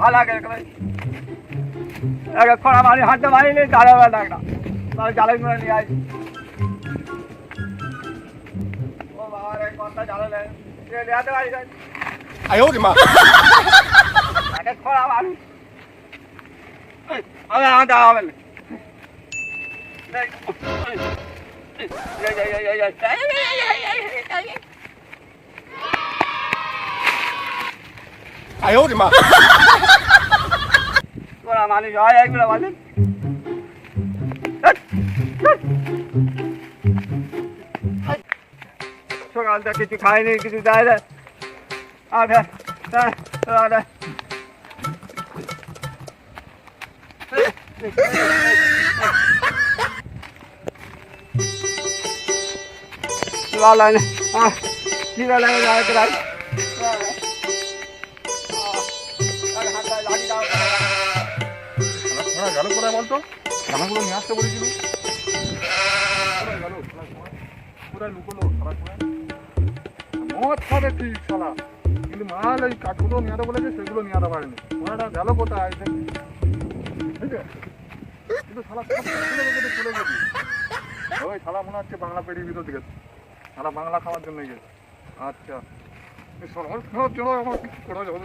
ভালো আগে এখন আমার হাঁটতে পারিনি দাঁড়াবে ডাকটা তাহলে জালের করে নিয়ে আসি ও বাবা রে কথা জালে নেয়াতে পারি আয় ওরে মা এখন আমার আরে আ দাঁড়াবে Yeah, yeah, yeah, yeah, yeah. 哎呦我的妈！过来嘛，你啥呀？过来嘛，你。সকাল থেকে কিছু খাইনি কিছু যাই রে আরে আরে লা লা না আ কি লা লা লা ওরা গেল কোথায় বলতো? দানাগুলো নিয়ে আসতে বলেছিল। কোথায় লুকোলো সারা কোথায় ঠিক সারা কিন্তু মাল ওই কাঠগুলো নিয়ে বলেছে সেগুলো নিয়ে আনা পারেনি ওনারা গেল কোথায়? ঠিক আছে। কিন্তু সারা ওই শালা মনে হচ্ছে বাংলা পেরিয়ে ভিতর গেছে সারা বাংলা খাওয়ার জন্য গেছে। আচ্ছা। সরকার খাওয়ার জন্য আমার কিছু করা যাবে